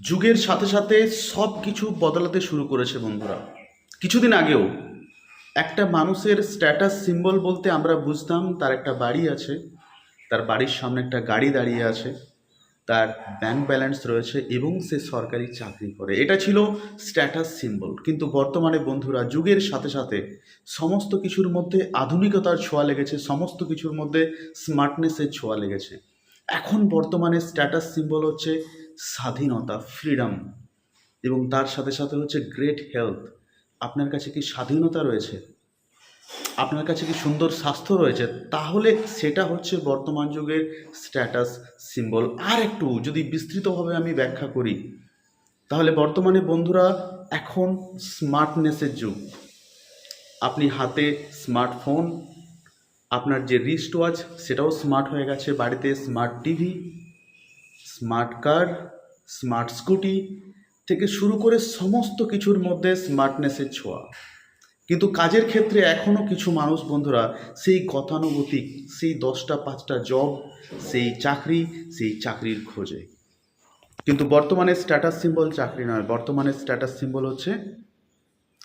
যুগের সাথে সাথে সব কিছু বদলাতে শুরু করেছে বন্ধুরা। কিছুদিন আগেও একটা মানুষের স্ট্যাটাস সিম্বল বলতে আমরা বুঝতাম, তার একটা বাড়ি আছে, তার বাড়ির সামনে একটা গাড়ি দাঁড়িয়ে আছে, তার ব্যাংক ব্যালেন্স রয়েছে এবং সে সরকারি চাকরি করে। এটা ছিল স্ট্যাটাস সিম্বল কিন্তু বর্তমানে বন্ধুরা, যুগের সাথে সাথে সমস্ত কিছুর মধ্যে আধুনিকতার ছোঁয়া লেগেছে, সমস্ত কিছুর মধ্যে স্মার্টনেসের ছোঁয়া লেগেছে। এখন বর্তমানে স্ট্যাটাস সিম্বল হচ্ছে স্বাধীনতা ফ্রিডম এবং তার সাথে সাথে হচ্ছে গ্রেট হেলথ আপনার কাছে কি স্বাধীনতা রয়েছে? আপনার কাছে কি সুন্দর স্বাস্থ্য রয়েছে? তাহলে সেটা হচ্ছে বর্তমান যুগের স্ট্যাটাস সিম্বল আর একটু যদি বিস্তৃতভাবে আমি ব্যাখ্যা করি, তাহলে বর্তমানে বন্ধুরা এখন স্মার্টনেসের যুগ। আপনি হাতে স্মার্টফোন আপনার যে রিস্ট ওয়াচ সেটাও স্মার্ট হয়ে গেছে। বাড়িতে smart TV smart car, smart scooty থেকে শুরু করে সমস্ত কিছুর মধ্যে স্মার্টনেসের ছোঁয়া। কিন্তু কাজের ক্ষেত্রে এখনও কিছু মানুষ বন্ধুরা সেই গতানুগতিক, সেই দশটা পাঁচটা জব সেই চাকরি, সেই চাকরির খোঁজে। কিন্তু বর্তমানে স্ট্যাটাস সিম্বল চাকরি নয়, বর্তমানে স্ট্যাটাস সিম্বল হচ্ছে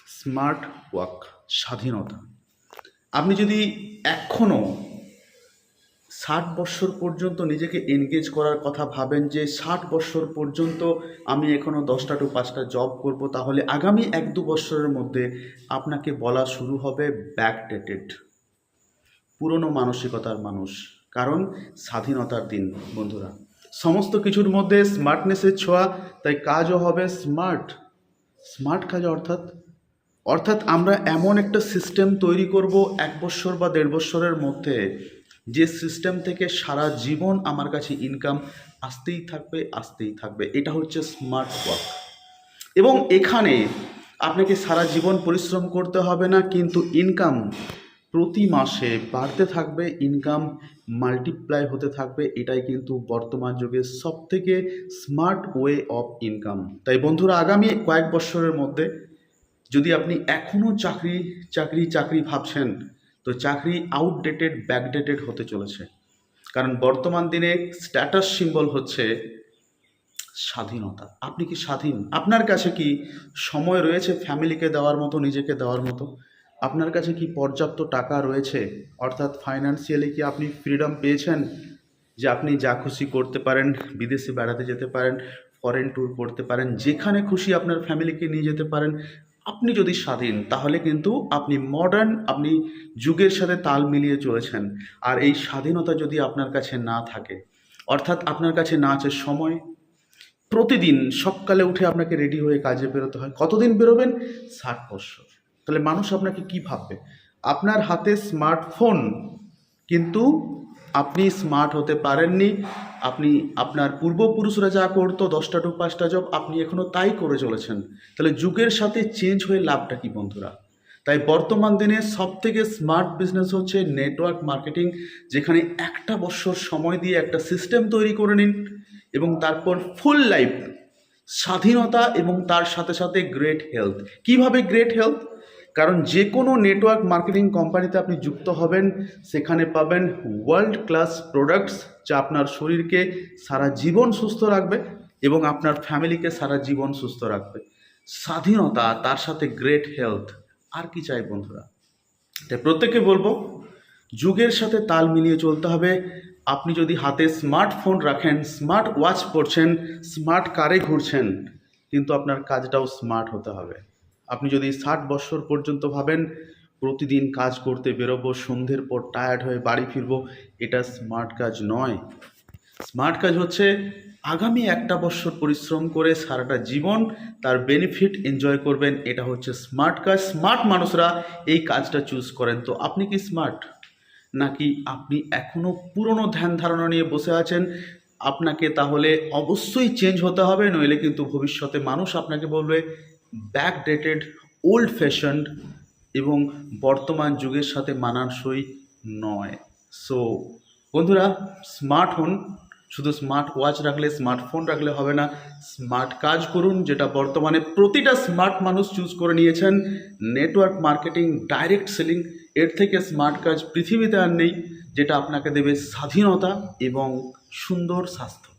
স্মার্ট ওয়ার্ক স্বাধীনতা। আপনি যদি এখনও ষাট বৎসর পর্যন্ত নিজেকে এনগেজ করার কথা ভাবেন যে ষাট বৎসর পর্যন্ত আমি এখনও দশটা টু পাঁচটা জব করব, তাহলে আগামী এক দু বৎসরের মধ্যে আপনাকে বলা শুরু হবে ব্যাকডেটেড পুরনো মানসিকতার মানুষ। কারণ স্বাধীনতার দিন, বন্ধুরা। সমস্ত কিছুর মধ্যে স্মার্টনেসের ছোঁয়া, তাই কাজও হবে স্মার্ট স্মার্ট কাজ অর্থাৎ অর্থাৎ আমরা এমন একটা সিস্টেম তৈরি করব এক বছর বা দেড় বছরের মধ্যে যে সিস্টেম থেকে সারা জীবন আমার কাছে ইনকাম আসতেই থাকবে আসতেই থাকবে। এটা হচ্ছে স্মার্ট ওয়ার্ক এবং এখানে আপনাকে সারা জীবন পরিশ্রম করতে হবে না, কিন্তু ইনকাম প্রতি মাসে বাড়তে থাকবে ইনকাম মাল্টিপ্লাই হতে থাকবে। এটাই কিন্তু বর্তমান যুগে সব থেকে স্মার্ট ওয়ে অফ ইনকাম তাই বন্ধুরা, আগামী কয়েক বছরের মধ্যে যদি আপনি এখনও চাকরি চাকরি চাকরি ভাবছেন তো চাকরি আউটডেটেড ব্যাকডেটেড হতে চলেছে। কারণ বর্তমান দিনে স্ট্যাটাস সিম্বল হচ্ছে স্বাধীনতা। আপনি কি স্বাধীন? আপনার কাছে কি সময় রয়েছে ফ্যামিলিকে দেওয়ার মতো, নিজেকে দেওয়ার মতো? আপনার কাছে কি পর্যাপ্ত টাকা রয়েছে? অর্থাৎ ফাইন্যান্সিয়ালি কি আপনি ফ্রিডম পেয়েছেন? যে আপনি যা খুশি করতে পারেন, বিদেশে বেড়াতে যেতে পারেন ফরেন ট্যুর করতে পারেন, যেখানে খুশি আপনার ফ্যামিলিকে নিয়ে যেতে পারেন আপনি যদি স্বাধীন, তাহলে কিন্তু আপনি মডার্ন আপনি যুগের সাথে তাল মিলিয়ে চলেছেন। আর এই স্বাধীনতা যদি আপনার কাছে না থাকে, অর্থাৎ আপনার কাছে না আছে সময়, প্রতিদিন সকালে উঠে আপনাকে রেডি হয়ে কাজে বেরোতে হয়। কতদিন বেরোবেন? ষাট বছর। তাহলে মানুষ আপনাকে কি ভাববে? আপনার হাতে স্মার্টফোন কিন্তু আপনি স্মার্ট হতে পারেননি, আপনি আপনার পূর্বপুরুষরা যা করতো, দশটা টু পাঁচটা জব আপনি এখনও তাই করে চলেছেন। তাহলে যুগের সাথে চেঞ্জ হয়ে লাভটা কি বন্ধুরা? তাই বর্তমান দিনে সব থেকে স্মার্ট বিজনেস হচ্ছে নেটওয়ার্ক মার্কেটিং যেখানে একটা বছর সময় দিয়ে একটা সিস্টেম তৈরি করে নিন এবং তারপর ফুল লাইফ স্বাধীনতা এবং তার সাথে সাথে গ্রেট হেলথ কীভাবে গ্রেট হেলথ কারণ যে কোনো নেটওয়ার্ক মার্কেটিং কোম্পানিতে আপনি যুক্ত হবেন, সেখানে পাবেন ওয়ার্ল্ড ক্লাস প্রোডাক্টস যা আপনার শরীরকে সারা জীবন সুস্থ রাখবে এবং আপনার ফ্যামিলিকে সারা জীবন সুস্থ রাখবে। স্বাধীনতা, তার সাথে গ্রেট হেলথ আর কি চাই বন্ধুরা? তাই প্রত্যেককে বলব, যুগের সাথে তাল মিলিয়ে চলতে হবে। আপনি যদি হাতে স্মার্টফোন রাখেন স্মার্ট ওয়াচ পরছেন স্মার্ট কারে ঘুরছেন, কিন্তু আপনার কাজটাও স্মার্ট হতে হবে। আপনি যদি ষাট বছর পর্যন্ত ভাবেন, প্রতিদিন কাজ করতে বেরোবো, সন্ধ্যের পর টায়ার্ড হয়ে বাড়ি ফিরবো, এটা স্মার্ট কাজ নয়। স্মার্ট কাজ হচ্ছে আগামী একটা বছর পরিশ্রম করে সারাটা জীবন তার বেনিফিট এনজয় করবেন, এটা হচ্ছে স্মার্ট কাজ। স্মার্ট মানুষরা এই কাজটা চুজ করেন। তো আপনি কি স্মার্ট নাকি আপনি এখনও পুরনো ধ্যান ধারণা নিয়ে বসে আছেন? আপনাকে তাহলে অবশ্যই চেঞ্জ হতে হবে, নইলে কিন্তু ভবিষ্যতে মানুষ আপনাকে বলবে ব্যাকডেটেড ওল্ড ফ্যাশনড এবং বর্তমান যুগের সাথে মানানসই নয়। সো বন্ধুরা স্মার্ট হন শুধু স্মার্ট ওয়াচ রাখলে স্মার্টফোন রাখলে হবে না। স্মার্ট কাজ করুন, যেটা বর্তমানে প্রতিটা স্মার্ট মানুষ চুজ করে নিয়েছেন। নেটওয়ার্ক মার্কেটিং ডাইরেক্ট সেলিং এর থেকে স্মার্ট কাজ পৃথিবীতে আর নেই, যেটা আপনাকে দেবে স্বাধীনতা এবং সুন্দর স্বাস্থ্য।